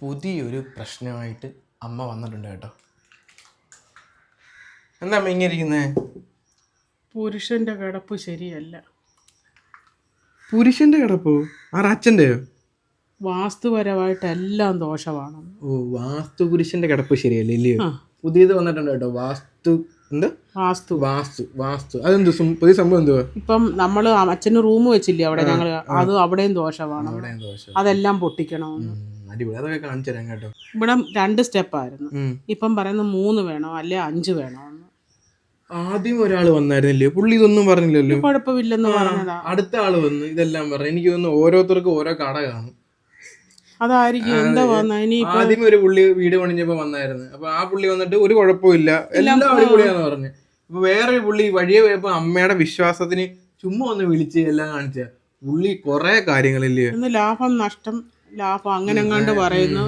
പുതിയൊരു പ്രശ്നമായിട്ട് അമ്മ വന്നിട്ടുണ്ട് കേട്ടോ. എന്താ അമ്മ ഇങ്ങനെ ഇരിക്കുന്നത് പുരുഷന്റെ കിടപ്പ് ശരിയല്ല. പുരുഷന്റെ കിടപ്പോ? ആ അച്ഛന്റെയോ വാസ്തുപരമായിട്ട് എല്ലാം ദോഷമാണ്. ഓ വാസ്തു പുരുഷന്റെ കിടപ്പ് ശരിയല്ല ഇല്ലയോ. പുതിയത് വന്നിട്ടുണ്ട് കേട്ടോ വാസ്തു എന്ത്? വാസ്തു. വാസ്തു വാസ്തു. അതെന്ത് പുതിയ സംഭവം എന്തുവാ? ഇപ്പം നമ്മൾ അച്ഛന് റൂം വെച്ചില്ലേ അവിടെ ഞങ്ങൾ അത് അവിടെയും ദോഷമാണ്. അവിടെ ദോഷം അതെല്ലാം പൊട്ടിക്കണമെന്ന്. അടിപൊളി. അതൊക്കെ കാണിച്ചു തരാം കേട്ടോ. ഇവിടെ രണ്ട് സ്റ്റെപ്പായിരുന്നു. ഇപ്പം പറയുന്നത് മൂന്ന് വേണോ? അല്ലെ അഞ്ച് വേണോ ആദ്യം ഒരാൾ വന്നായിരുന്നില്ലേ പുള്ളി ഇതൊന്നും പറഞ്ഞില്ലല്ലോ. കുഴപ്പമില്ലെന്ന് പറഞ്ഞതാ. അടുത്ത ആൾ വന്ന് ഇതെല്ലാം പറഞ്ഞു. എനിക്ക് തോന്നുന്നു ഓരോരുത്തർക്കും ഓരോ കട കാണും. അതായിരിക്കും. എന്താ ആദ്യം ഒരു പുള്ളി വീട് പണിഞ്ഞപ്പോ വന്നായിരുന്നു. അപ്പൊ ആ പുള്ളി വന്നിട്ട് ഒരു കുഴപ്പമില്ല. എല്ലാം അടിപൊളിയാന്ന് പറഞ്ഞു. അപ്പൊ വേറൊരു പുള്ളി വഴിയെ പോയപ്പോ അമ്മയുടെ വിശ്വാസത്തിന് ചുമ്മാ ഒന്ന് വിളിച്ച് എല്ലാം കാണിച്ച പുള്ളി കൊറേ കാര്യങ്ങളില്ലേ? ലാഭം നഷ്ടം ലാഭം അങ്ങനെ എങ്ങാണ്ട് പറയുന്നു.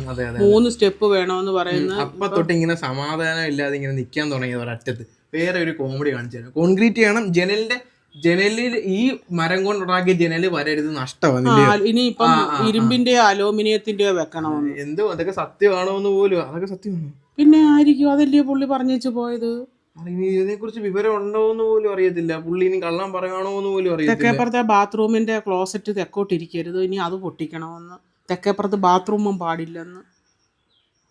മൂന്ന് സ്റ്റെപ്പ് വേണമെന്ന് പറയുന്നു. അപ്പൊ തൊട്ട് ഇങ്ങനെ സമാധാനം ഇല്ലാതെ ഇങ്ങനെ നിൽക്കാൻ തുടങ്ങിയത് ഒരറ്റത്ത്. വേറെ ഒരു കോമഡി കാണിച്ചു തരാം. കോൺക്രീറ്റ് ചെയ്യണം ജനലിന്റെ ജനലിൽ ഈ മരം കൊണ്ടുണ്ടാക്കിയ ജനൽ വരരുത്. നഷ്ടമാണ് ഇനി ഇനിയിപ്പം ഇരുമ്പിന്റെയോ അലൂമിനിയത്തിന്റെയോ വെക്കണമെന്ന്. എന്തോ അതൊക്കെ സത്യമാണോന്ന് പോലും. അതൊക്കെ സത്യമാണോ പിന്നെ ആയിരിക്കും. അതല്ലേ പുള്ളി പറഞ്ഞു പോയത്? ഇതിനെ കുറിച്ച് വിവരം ഉണ്ടോ എന്ന് പോലും അറിയത്തില്ല. പുള്ളി ഇനി കള്ളം പറയണോന്ന് എന്ന് പോലും അറിയത്തില്ല. തെക്കേപ്പുറത്തെ ബാത്റൂമിന്റെ ക്ലോസറ്റ് തെക്കോട്ടിരിക്കരുത്. ഇനി അത് പൊട്ടിക്കണമെന്ന്. തെക്കേപ്പുറത്ത് ബാത്റൂമും പാടില്ലെന്ന്.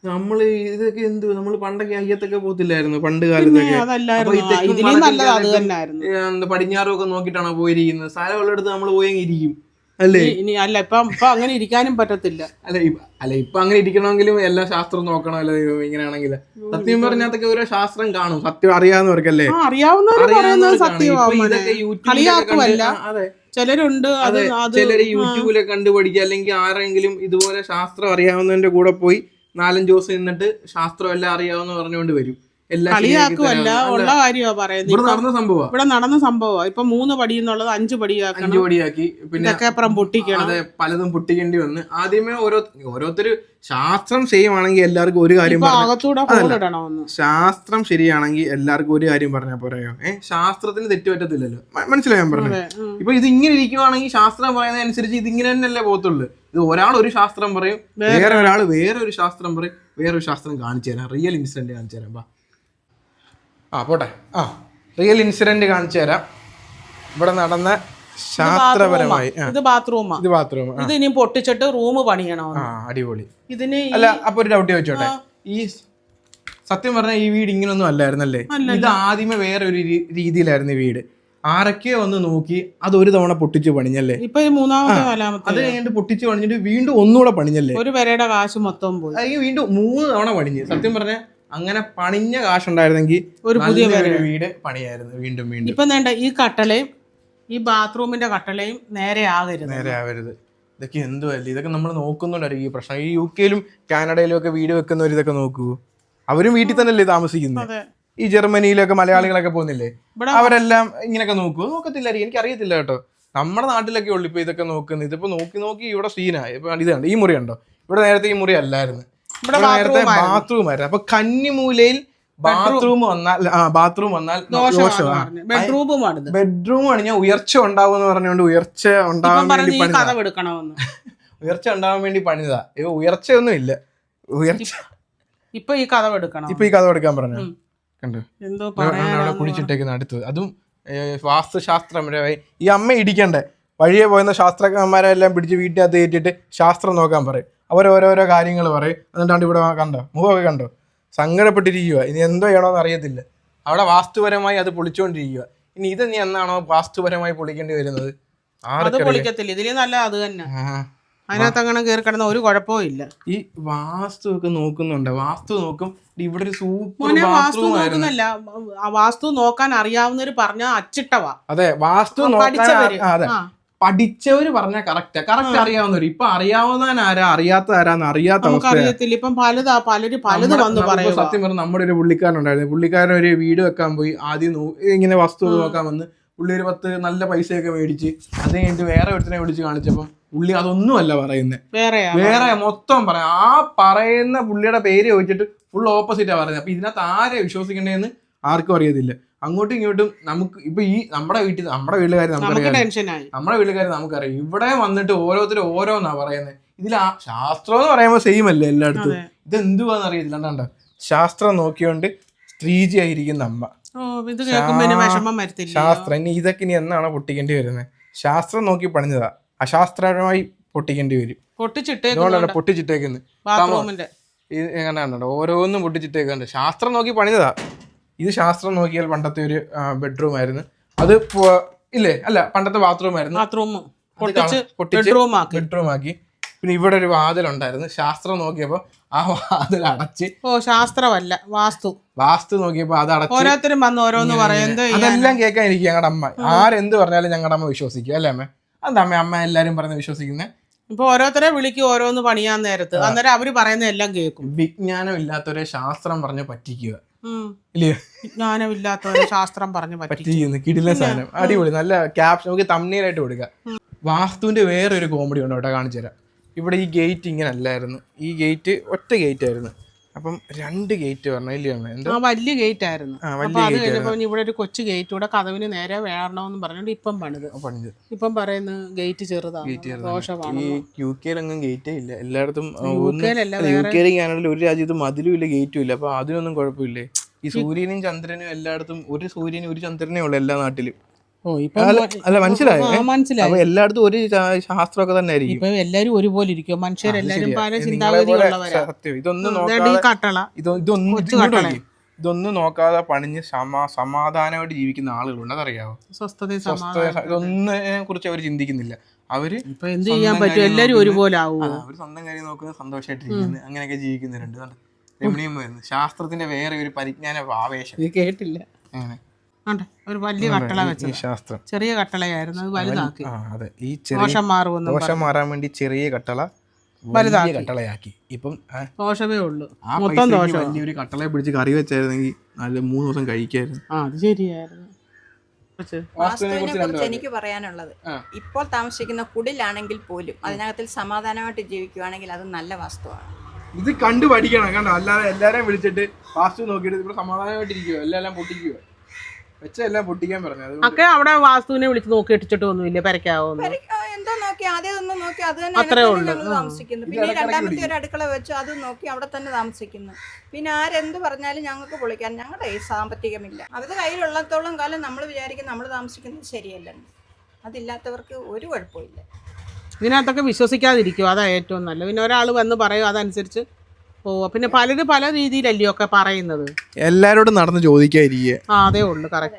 നമ്മൾ ഇതൊക്കെ എന്ത് നമ്മൾ പണ്ടൊക്കെ അയ്യത്തൊക്കെ പോത്തില്ലായിരുന്നു പണ്ട് കാലത്തൊക്കെ. പടിഞ്ഞാറും ഒക്കെ നോക്കിട്ടാണോ പോയിരിക്കുന്നത്? സ്ഥലമുള്ളിടത്ത് നമ്മൾ പോയി അങ്ങ് ഇരിക്കും. അല്ലേ? ഇനി- അല്ല ഇപ്പൊ ഇപ്പൊ അങ്ങനെ ഇരിക്കാനും പറ്റത്തില്ല. അല്ല അല്ല ഇപ്പൊ അങ്ങനെ ഇരിക്കണമെങ്കിലും എല്ലാ ശാസ്ത്രം നോക്കണം അല്ലെ ഇങ്ങനെയാണെങ്കിൽ. സത്യം പറഞ്ഞാത്തൊക്കെ ഓരോ ശാസ്ത്രം കാണും. സത്യം അറിയാവുന്നവർക്കല്ലേ? അറിയാവുന്നവർ യൂട്യൂബിലൊക്കെ ആ, അതെ. ചിലരുണ്ട് അത് ചിലര് യൂട്യൂബിലെ കണ്ടു പഠിക്കുക അല്ലെങ്കിൽ ആരെങ്കിലും ഇതുപോലെ ശാസ്ത്രം അറിയാവുന്നതിന്റെ കൂടെ പോയി നാലഞ്ച് ദിവസം നിന്നിട്ട് ശാസ്ത്രം എല്ലാം അറിയാവുന്ന പറഞ്ഞുകൊണ്ട് വരും. കളിയാക്കുമല്ല. ഉള്ള കാര്യമാ പറയുന്നത്. ഇവിടെ നടന്ന സംഭവം ഇവിടെ നടന്ന സംഭവം ഇപ്പൊ മൂന്ന് പടി എന്നുള്ളത് അഞ്ച് പടിയാക്കി അഞ്ചു പടിയാക്കി പിന്നെ അപ്പുറം പൊട്ടിക്കണം. അതെ പലതും പൊട്ടിക്കേണ്ടി വന്ന് ആദ്യമേ ഓരോ ഓരോരുത്തര് ശാസ്ത്രം സെയിം ആണെങ്കിൽ എല്ലാവർക്കും ഒരു കാര്യം ശാസ്ത്രം ശരിയാണെങ്കിൽ എല്ലാവർക്കും ഒരു കാര്യം പറഞ്ഞാൽ പോരായോ? ഏഹ് ശാസ്ത്രത്തിന് തെറ്റുപറ്റത്തില്ലല്ലോ മ- മനസ്സിലായോ ഞാൻ പറഞ്ഞത്? ഇപ്പൊ ഇത് ഇങ്ങനെ ഇരിക്കുവാണെങ്കിൽ ശാസ്ത്രം പറയുന്നതനുസരിച്ച് ഇത് ഇങ്ങനെ തന്നെയല്ലേ പോകത്തുള്ളൂ. ഇത് ഒരാൾ ഒരു ശാസ്ത്രം പറയും വേറെ ഒരാൾ വേറെ ഒരു ശാസ്ത്രം പറയും വേറൊരു ശാസ്ത്രം കാണിച്ചു തരാം. റിയൽ ഇൻസിഡന്റ് കാണിച്ചു തരാം ആ പോട്ടെ. ആ റിയൽ ഇൻസിഡന്റ് കാണിച്ചു തരാം. ഇവിടെ നടന്ന ശാസ്ത്രപരമായി ഇത് ബാത്റൂമാ. ഇത് ബാത്റൂം ഇത് ഇനി പൊട്ടിച്ചിട്ട് റൂം പണിയണോ ആ അടിപൊളി. ഇതിന് അല്ല അപ്പൊ ഒരു ഡൗട്ട് ചോദിച്ചോട്ടെ? ഈ സത്യം പറഞ്ഞാൽ ഈ വീട് ഇങ്ങനൊന്നും അല്ലായിരുന്നല്ലേ? ഇത് ആദ്യമേ വേറെ ഒരു രീതിയിലായിരുന്നു ഈ വീട്. ആരൊക്കെയോ ഒന്ന് നോക്കി അത് ഒരു തവണ പൊട്ടിച്ച് പണിഞ്ഞല്ലേ? ഇപ്പൊ മൂന്നാമത്തെ കാലാമത്തെ അത് കഴിഞ്ഞിട്ട് പൊട്ടിച്ച് പണിഞ്ഞിട്ട് വീണ്ടും ഒന്നുകൂടെ പണിഞ്ഞല്ലേ? ഒരു വരയുടെ കാശ് മൊത്തം പോയി. വീണ്ടും മൂന്ന് തവണ പണിഞ്ഞ്. സത്യം പറഞ്ഞ അങ്ങനെ പണിഞ്ഞ കാശുണ്ടായിരുന്നെങ്കിൽ ഒരു പുതിയ വീട് പണിയായിരുന്നു. വീണ്ടും വീണ്ടും. ഇപ്പൊ വേണ്ട ഈ കട്ടലയും ഈ ബാത്റൂമിന്റെ കട്ടലയും നേരെ ആകരുത് നേരെ ആവരുത്. ഇതൊക്കെ എന്തുമല്ല ഇതൊക്കെ നമ്മൾ നോക്കുന്നുണ്ടായിരിക്കും ഈ പ്രശ്നം. ഈ യു കെയിലും കാനഡയിലും ഒക്കെ വീട് വെക്കുന്നവർ ഇതൊക്കെ നോക്കൂ. അവരും വീട്ടിൽ തന്നെയല്ലേ താമസിക്കുന്നത്. ഈ ജർമ്മനിയിലൊക്കെ മലയാളികളൊക്കെ പോകുന്നില്ലേ? അവരെല്ലാം ഇങ്ങനെയൊക്കെ നോക്കൂ. നോക്കത്തില്ലായിരിക്കും എനിക്ക് അറിയത്തില്ല കേട്ടോ. നമ്മുടെ നാട്ടിലൊക്കെ ഉള്ളു ഇപ്പൊ ഇതൊക്കെ നോക്കുന്നത്. ഇതിപ്പോ നോക്കി നോക്കി ഇവിടെ സീനായി ഇപ്പൊ ഇത് ഈ മുറി ഉണ്ടോ ഇവിടെ നേരത്തെ ഈ മുറി അല്ലായിരുന്നു. നേരത്തെ ബാത്റൂം ആയിരുന്നു. അപ്പൊ കന്നിമൂലയിൽ ബാത്റൂം വന്നാൽ ആ ബാത്റൂം വന്നാൽ ദോഷമാണ് ബെഡ്റൂമും ആണ്. ബെഡ്റൂം പണിഞ്ഞാൽ ഉയർച്ച ഉണ്ടാവും എന്ന് പറഞ്ഞുകൊണ്ട് ഉയർച്ച ഉണ്ടാവാൻ വേണ്ടി ഉയർച്ച ഉണ്ടാവാൻ വേണ്ടി പണിതാ. ഇപ്പൊ ഉയർച്ചയൊന്നും ഇല്ല. ഉയർച്ച. ഇപ്പൊ ഈ കഥ എടുക്കണം ഇപ്പൊ ഈ കഥ എടുക്കാൻ പറഞ്ഞു. കണ്ടു? അവിടെ കുഴിച്ചിട്ടേക്കുന്ന അടുത്തത് അതും വാസ്തുശാസ്ത്രം വാസ്തുശാസ്ത്രപരമായി ഈ അമ്മ ഇടിക്കണ്ടേ? വഴിയെ പോയുന്ന ശാസ്ത്രജ്ഞന്മാരെല്ലാം പിടിച്ച് വീട്ടിനകത്ത് കയറ്റിയിട്ട് ശാസ്ത്രം നോക്കാൻ പറയും. അവരോരോരോ കാര്യങ്ങൾ പറയും. എന്നിട്ടാണ്ട് ഇവിടെ കണ്ടോ മുഖമൊക്കെ കണ്ടോ? സങ്കടപ്പെട്ടിരിക്കുക ഇനി എന്തോ ചെയ്യണമെന്ന് അറിയത്തില്ല. അവിടെ വാസ്തുപരമായി അത് പൊളിച്ചുകൊണ്ടിരിക്കുക ഇനി ഇത് നീ എന്നാണോ വാസ്തുപരമായി പൊളിക്കേണ്ടി വരുന്നത്? അത് പൊളിക്കത്തില്ല. ഇതിൽ നല്ല അത് തന്നെ. അതിനകത്ത് അങ്ങനെ കയറി കിടന്ന ഒരു കുഴപ്പവും ഇല്ല. ഈ വാസ്തു ഒക്കെ നോക്കുന്നുണ്ട്. വാസ്തു നോക്കും. ഇവിടെ ഒരു സൂപ്പർ വാസ്തു നോക്കുന്നല്ല. വാസ്തു നോക്കാൻ അറിയാവുന്നവര് പറഞ്ഞ അച്ചിട്ടവാ. അതെ വാസ്തു അതെ. ആ. പഠിച്ചവര് പറഞ്ഞ കറക്റ്റ് കറക്റ്റ് അറിയാവുന്നവര്. ഇപ്പൊ അറിയാവുന്നവൻ ആരാ? അറിയാത്ത ആരാന്ന് അറിയാത്ത അറിയത്തില്ല ഇപ്പം പലതാ പലരും പലത് വന്ന് പറയും സത്യം പറഞ്ഞ നമ്മുടെ ഒരു പുള്ളിക്കാരൻ ഉണ്ടായിരുന്നു പുള്ളിക്കാരൻ ഒരു വീട് വെക്കാൻ പോയി ആദ്യം ഇങ്ങനെ വസ്തു നോക്കാൻ വന്ന് പുള്ളി ഒരു പത്ത് നല്ല പൈസയൊക്കെ മേടിച്ച് അത് കഴിഞ്ഞിട്ട് വേറെ ഒരുത്തിനെ വിളിച്ച് കാണിച്ചപ്പം പുള്ളി അതൊന്നും അല്ല പറയുന്നത് വേറെ വേറെ മൊത്തം പറയാം. ആ പറയുന്ന പുള്ളിയുടെ പേര് ചോദിച്ചിട്ട് ഫുൾ ഓപ്പോസിറ്റാ പറയുന്നത് അപ്പൊ ഇതിനകത്ത് ആരെ വിശ്വസിക്കണ്ടേന്ന് ആർക്കും അറിയത്തില്ല. അങ്ങോട്ടും ഇങ്ങോട്ടും നമുക്ക് ഇപ്പൊ ഈ നമ്മുടെ വീട്ടിൽ നമ്മുടെ വീട്ടുകാർ നമുക്ക് നമുക്കറിയാം നമ്മുടെ വീട്ടുകാർ നമുക്കറിയാം. ഇവിടെ വന്നിട്ട് ഓരോരുത്തരും ഓരോന്നാ പറയുന്നത് ഇതിൽ ആ ശാസ്ത്രം എന്ന് പറയുമ്പോൾ സെയിം അല്ലേ എല്ലായിടത്തും? ഇത് എന്തുവാന്ന് അറിയത്തില്ല. കണ്ടോ ശാസ്ത്രം നോക്കിയോണ്ട് സ്ത്രീജി ആയിരിക്കുന്ന അമ്മ ശാസ്ത്രം. ഇനി ഇതൊക്കെ ഇനി എന്നാണ് പൊട്ടിക്കേണ്ടി വരുന്നത് ശാസ്ത്രം നോക്കി പണിഞ്ഞതാ. അശാസ്ത്രപരമായി പൊട്ടിക്കേണ്ടി വരും. പൊട്ടിച്ചിട്ടേക്ക് അതുകൊണ്ടാണ് പൊട്ടിച്ചിട്ടേക്കുന്നത് ബാത്റൂമിന്റെ ഇത് എങ്ങനെ കണ്ടോ? ഓരോന്നും പൊട്ടിച്ചിട്ടേക്കുന്നുണ്ട്. ശാസ്ത്രം നോക്കി പണിതതാ ഇത് ശാസ്ത്രം നോക്കിയാൽ പണ്ടത്തെ ഒരു ബെഡ്റൂം ആയിരുന്നു. അത് ഇല്ലേ? അല്ല പണ്ടത്തെ ബാത്റൂം ആയിരുന്നു. ബാത്റൂം ബെഡ്റൂം ആക്കി. ബെഡ്റൂം ആക്കി. പിന്നെ ഇവിടെ ഒരു വാതിൽ ഉണ്ടായിരുന്നു ശാസ്ത്രം നോക്കിയപ്പോ ആ വാതിൽ അടച്ച്. ഓ ശാസ്ത്രമല്ല വാസ്തു. വാസ്തു നോക്കിയപ്പോ അത് അടച്ച്. ഓരോരുത്തരും വന്ന് ഓരോന്ന് പറയുന്നത് അതെല്ലാം കേൾക്കാൻ ഇരിക്കും ഞങ്ങളുടെ അമ്മ. ആരെന്ത് പറഞ്ഞാലും ഞങ്ങളുടെ അമ്മ വിശ്വസിക്കും. അല്ലേ അമ്മ? എന്താ അമ്മ? അമ്മ എല്ലാരും പറഞ്ഞ് വിശ്വസിക്കുന്നത് ഇപ്പൊ ഓരോരുത്തരെ വിളിക്കും ഓരോന്ന് പണിയാൻ നേരത്ത്. അന്നേരം അവർ പറയുന്ന എല്ലാം കേൾക്കും. വിജ്ഞാനം ഇല്ലാത്തവരെ ശാസ്ത്രം പറഞ്ഞ് പറ്റിക്കുക. ജ്ഞാനമില്ലാത്തവരെ ശാസ്ത്രം പറഞ്ഞു സാധനം. അടിപൊളി. നല്ല ക്യാപ്ഷൻ നമുക്ക് തമ്മീലായിട്ട് കൊടുക്കാം. വാസ്തുവിന്റെ വേറൊരു കോമഡി ഉണ്ട്? കേട്ടോ കാണിച്ചു തരാം ഇവിടെ ഈ ഗേറ്റ് ഇങ്ങനെ അല്ലായിരുന്നു. ഈ ഗേറ്റ് ഒറ്റ ഗേറ്റ് ആയിരുന്നു. അപ്പം രണ്ട് ഗേറ്റ് പറഞ്ഞു ഇല്ലേ എന്താ? വലിയ ഗേറ്റ് ആയിരുന്നു. അപ്പൊ അത് കഴിഞ്ഞപ്പോ ഇവിടെ ഒരു കൊച്ചു ഗേറ്റ് കൂടെ കഥവിന് നേരെ വേണമെന്ന് പറഞ്ഞിട്ട് ഇപ്പം പണിത്. പണിത്. ഇപ്പം പറയുന്നു ഗേറ്റ് ചെറുതാണ്. ദോഷമാണ് ഈ യു ഗേറ്റേ ഇല്ല. എല്ലായിടത്തും യു കെയിലും കാനഡയിലും ഒരു രാജ്യത്ത് മതിലും ഇല്ല ഗേറ്റും ഇല്ല. അപ്പൊ അതിനൊന്നും കുഴപ്പമില്ലേ? ഈ സൂര്യനും ചന്ദ്രനും എല്ലായിടത്തും ഒരു സൂര്യനും ഒരു ചന്ദ്രനേ ഉള്ളു എല്ലാ നാട്ടിലും. അല്ല മനസ്സിലായോ. മനസ്സിലായി. എല്ലായിടത്തും ഒരു ശാസ്ത്രമൊക്കെ തന്നെ ആയിരിക്കും. ഇപ്പൊ എല്ലാരും ഒരുപോലെ ഇരിക്കും. മനുഷ്യരെല്ലാരും പല നിങ്ങളെ ചിന്താഗതി പോലെ ഉള്ളവരാ സത്യം. ഇതൊന്നും നോക്കാതെ പണിഞ്ഞ് സമാ സമാധാനമായിട്ട് ജീവിക്കുന്ന ആളുകളുണ്ട്. അതറിയാവോ? സ്വസ്ഥത ഇതൊന്നിനെ കുറിച്ച് അവർ ചിന്തിക്കുന്നില്ല. അവർ ഇപ്പൊ എന്ത് ചെയ്യാൻ പറ്റും? എല്ലാരും ഒരുപോലെ ആവുമോ ആ, അവർ സ്വന്തം കാര്യം നോക്കുന്നത് സന്തോഷമായിട്ടിരിക്കുന്നു അങ്ങനെയൊക്കെ ജീവിക്കുന്നവരുണ്ട്? രമണീയം വരുന്നു ശാസ്ത്രത്തിന്റെ വേറെ ഒരു പരിജ്ഞാന ആവേശം. കേട്ടില്ല. അങ്ങനെ ഉണ്ട് ഒരു വലിയ കട്ടള വെച്ചത്. ശാസ്ത്രം. ചെറിയ കട്ടളയായിരുന്നു അത് വലുതാക്കി. അതെ. ഈ ചെറിയ ദോഷം മാറുമെന്ന് ദോഷം മാറാൻ വേണ്ടി ചെറിയ കട്ടള വലിയ കട്ടളയാക്കി. ഇപ്പം ദോഷമേ ഉള്ളൂ. മൊത്തം ദോഷം വലിയൊരു കട്ടളയെ പിടിച്ച് കറി വെച്ചായിരുന്നെങ്കിൽ നല്ല മൂന്ന് ദിവസം കഴിക്കായിരുന്നു. ആ അത് ശരിയായിരുന്നു. കുറച്ച് വാസ്തുവിനെ കുറിച്ച് എനിക്ക് പറയാനുള്ളത്. ഇപ്പോൾ താമസിക്കുന്ന കുടിലാണെങ്കിൽ പോലും അതിനകത്തിൽ സമാധാനമായിട്ട് ജീവിക്കുവാണെങ്കിൽ അത് നല്ല വസ്തുവാണ്. ഇത് കണ്ടു പഠിക്കണം കണ്ടോ? അല്ലാതെ എല്ലാരെയും വിളിച്ചിട്ട് വാസ്തു നോക്കിയിട്ട് ഇവിടെ സമാധാനമായിട്ടിരിക്കുവോ? എല്ലാം പൊട്ടിക്കുവോ? ഒക്കെ അവിടെ വാസ്തുവിനെ വിളിച്ച് നോക്കി ഇട്ടിച്ചിട്ട് ഒന്നുമില്ല? പെരക്കാവുന്നു എന്തോ നോക്കി? ആദ്യം ഒന്ന് നോക്കി. അത് തന്നെ അത്രേ ഉള്ളൂ. ഞങ്ങൾ താമസിക്കുന്നു. പിന്നെ രണ്ടാമത്തെ ഒരു അടുക്കള വെച്ച് അത് നോക്കി അവിടെ തന്നെ താമസിക്കുന്നു. പിന്നെ ആരെന്ത് പറഞ്ഞാലും ഞങ്ങൾക്ക് പൊളിക്കാൻ ഞങ്ങളുടെ ഈ സാമ്പത്തികമില്ല. അവരുടെ കയ്യിലുള്ളത്തോളം കാലം നമ്മൾ വിചാരിക്കും നമ്മൾ താമസിക്കുന്നത് ശരിയല്ലെന്ന്. അതില്ലാത്തവർക്ക് ഒരു കുഴപ്പമില്ല ഇതിനകത്തൊക്കെ വിശ്വസിക്കാതിരിക്കും അതാ ഏറ്റവും നല്ലത്. പിന്നെ ഒരാൾ വന്ന് പറയും അതനുസരിച്ച് പോവുക പിന്നെ പലരും പല രീതിയിലല്ലേ ഒക്കെ പറയുന്നത്? എല്ലാരോടും നടന്ന് ചോദിക്കാതിരിക്കുക. ആ അതേ ഉള്ളു കറക്റ്റ്